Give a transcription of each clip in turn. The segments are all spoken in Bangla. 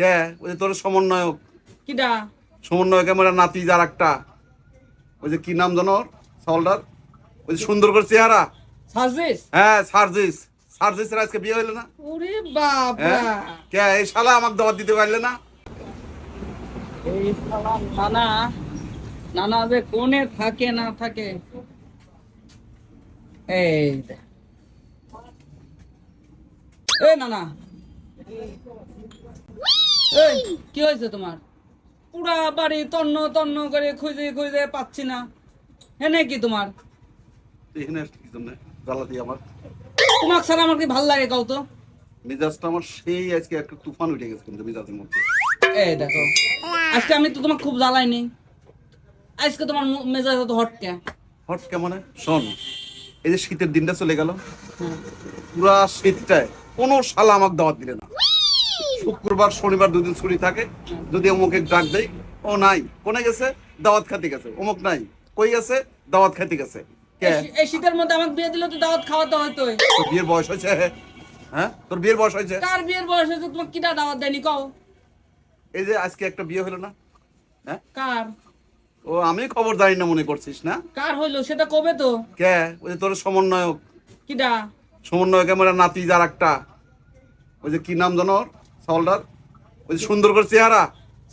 কে? ওই তোর সমন্বয়ক। কিডা? সমন্বয়ক আমার নাতি যার একটা। ওই যে কি নাম জানো সলডার ওই যে সুন্দর করে চেহারা। হ্যাঁ সার্জিস। সার্জিসের আজকে বিয়ে হইল না? ওরে বাবা হ্যাঁ? কে? এই শালা আমাকে দাওয়াত দিতে পারলে না? এই শালা নানা। নানা যে কোনে থাকে না থাকে। এই নানা। এই কি হয়েছে তোমার? পুরা বাড়ি তন্ন তন্ন করে খুঁজে খুঁজে পাচ্ছি না। হেনে কি তোমার? আমার। তোমার ছাড়া আমার কি ভালো লাগে কাউ তো? মেজাজটা আমার সেই আজকে একটা তুফান উঠে গেছে কিন্তু মেজাজের মধ্যে। এই দেখো আজকে আমি তো তোমাকে খুব জ্বালাইনি। আজকে তোমার মেজাজ তো হটকে। হট কেমন শোন এই যে শীতের দিনটা চলে গেল পুরা শীতটায় কোনো শালা আমাকে দাওয়াত দিলে না। শুক্রবার শনিবার দুদিন ছুটি থাকে। যদি অমুকে ডাক দেয় ও নাই কোনে গেছে? দাওয়াত খাতি গেছে। অমুক নাই কই গেছে? দাওয়াত খাতি গেছে। এই শীতের মধ্যে আমাকে বিয়ে দিলে তো দাওয়াত খাওয়াতে হতো তোর বিয়ের বয়স হয়েছে? হ্যাঁ? তোর বিয়ের বয়স হয়েছে? কার বিয়ের বয়স হয়েছে? তোমাকে কিটা দাওয়াত দেয়নি কও। এই যে আজকে একটা বিয়ে হলো না? হ্যাঁ? কার? ও আমি খবর জানি না মনে করছিস না? কার হইল? সেটা কবে তো? কে? ওই যে তোর সমন্বয়ক। কিটা? সমন্বয়ক আমার নাতি যার একটা। ওই যে কি নাম জানো সলডার ওই সুন্দর করে চেহারা।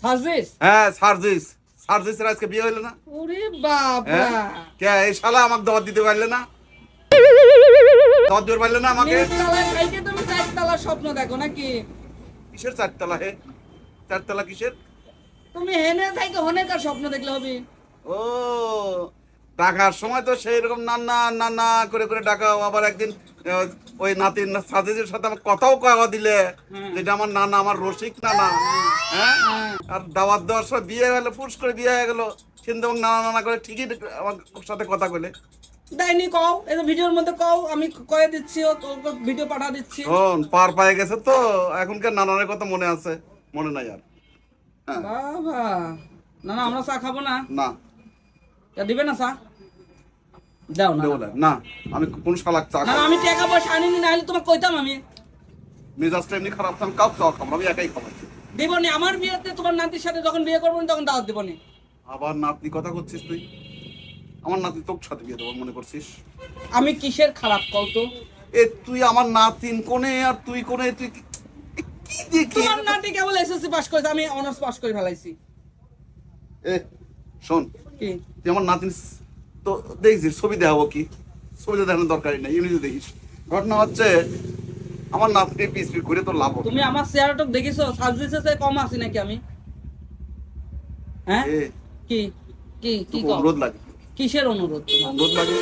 সাজিস হ্যাঁ সার্জিস। সার্জিসের আজকে বিয়ে হইল না। ওরে বাবা। হ্যাঁ কে এই শালা আমাকে দাওয়াত দিতে পারলে না? দাওয়াত দিতে পারলে না আমাকে? তুমি চারতলার স্বপ্ন দেখো নাকি? কিসের চারতলা হে? চারতলা কিসের? তুমি হেনে থাইকে হনেকার স্বপ্ন দেখলে হবে। ও ডাকার সময় তো সেই রকম নান্না নান্না করে করে ডাকাও। আবার একদিন ওই নাতির সাজিজের সাথে আমার কথাও কয়া দিলে। যেটা আমার নানা আমার রসিক নানা। হ্যাঁ। আর দাওয়াত দেওয়ার সময় বিয়ে গেলো ফুস করে বিয়ে হয়ে গেলো। কিন্তু এবং নানা নানা করে ঠিকই আমার সাথে কথা বলে। দেয়নি কও। এই ভিডিওর মধ্যে কও। আমি কয়ে দিচ্ছি ও ভিডিও পাঠা দিচ্ছি। শোন পার পায়ে গেছে তো। এখনকার নানানের কথা মনে আছে। মনে নাই আর। হ্যাঁ। বাবা। না না আমরা চা খাব না? না। দিবে না চা? দাও না দেবো না। না আমি কোন শালাক চা না আমি টাকা পয়সা আনিনি না হলে তোমাকে কইতাম আমি। মেজাজটা এমনি খারাপ আমি কাউ চা খাব আমি একাই খাব। দিবনি আমার বিয়েতে তোমার নাতির সাথে যখন বিয়ে করব তখন দাওয়াত দিবনি আবার নাতনি কথা করছিস তুই? আমার নাতি তোর সাথে বিয়ে দেবো মনে করছিস? আমি কিসের খারাপ কল তো? এ তুই আমার নাতিন কোনে আর তুই কোনে তুই কি দেখি তোমার নাতি কেবল এসএসসি পাস করেছে আমি অনার্স পাস করে ফেলাইছি। এ শোন। কি? তুই আমার নাতিন তো দেখছিস ছবি দেখাবো কি? ছবিতে দেখানোর দরকারই নেই এমনি দেখিস। ঘটনা হচ্ছে আমার নাতনি পিস পিস ঘুরে তোর লাভ হবে। তুমি আমার চেহারাটা দেখিছো? সার্ভিসে কম আছি নাকি আমি? হ্যাঁ? কি? কি কি অনুরোধ লাগে। কিসের অনুরোধ? অনুরোধ লাগে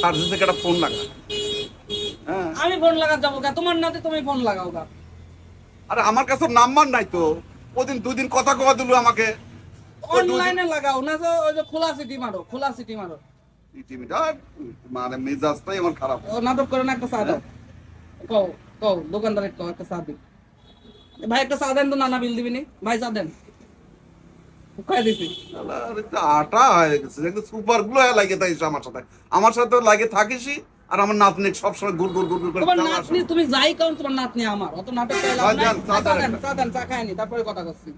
সার্ভিস একটা ফোন লাগা। হ্যাঁ। আমি ফোন লাগাতে যাব তোমার নাতে তুমি ফোন লাগাও কা আরে আমার কাছে নাম্বার নাই তো। ওদিন দুদিন কথা কওয়া দিল আমাকে। অনলাইনে লাগাও না তো ওই যে খোলা সিটি মারো খোলা সিটি মারো। এই টিভিটা, মানে মেজাজটাই আমার খারাপ। ও নাটক করে না একটা চা দাও। কও কও একটা চা দিন ভাই একটা চা দেন তো নানা বিল দিবিনি ভাই চা দেন। আটা হয়ে গেছে সুপার গ্লো লাগে তাই আমার সাথে। আমার সাথে লাগে থাকিসই আর আমার নাতনি সবসময় গুড় গুড় করে তোমার নাতনি তুমি যাই কারণ তোমার নাতনি আমার। অত নাটক চা দেন, দেন খায়নি তারপরে কথা করছি